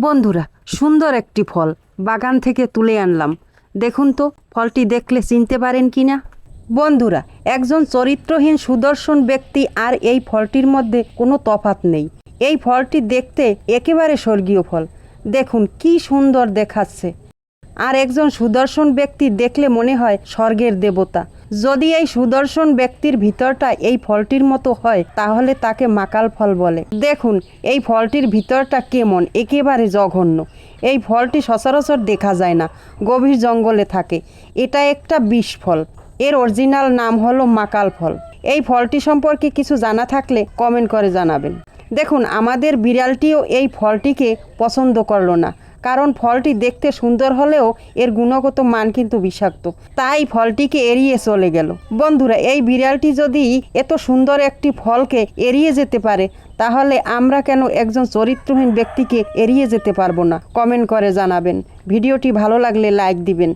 বন্ধুরা, সুন্দর একটি ফল। বাগান থেকে তুলে আনলাম। দেখুন তো, ফলটি দেখলে চিনতে পারেন কি না? বন্ধুরা, একজন চরিত্রহীন, সুদর্শন ব্যক্তি আর এই ফলটির মধ্যে কোনো তফাত নেই। এই ফলটি দেখতে একেবারে স্বর্গীয় ফল। দেখুন, কি সুন্দর দেখাচ্ছে। আর একজন সুদর্শন ব্যক্তি দেখলে মনে হয় স্বর্গের দেবতা। যদি এই সুদর্শন ব্যক্তির ভিতরটা এই ফলটির মতো হয়, তাহলে তাকে মাকাল ফল বলে। দেখুন, এই ফলটির ভিতরটা কেমন, একেবারে জঘন্য। এই ফলটি সচরাচর দেখা যায় না, গভীর জঙ্গলে থাকে। এটা একটা বিষ ফল। এর অরিজিনাল নাম হলো মাকাল ফল। এই ফলটি সম্পর্কে কিছু জানা থাকলে কমেন্ট করে জানাবেন। দেখুন, আমাদের বিড়ালটিও এই ফলটিকে পছন্দ করল না। কারণ ফলটি দেখতে সুন্দর হলেও এর গুণগত মান কিন্তু বিষাক্ত। তাই ফলটিকে এড়িয়ে চলে গেল। বন্ধুরা, এই বিড়ালটি যদি এত সুন্দর একটি ফলকে এড়িয়ে যেতে পারে, তাহলে আমরা কেন একজন চরিত্রহীন ব্যক্তিকে এড়িয়ে যেতে পারব না? কমেন্ট করে জানাবেন। ভিডিওটি ভালো লাগলে লাইক দিবেন।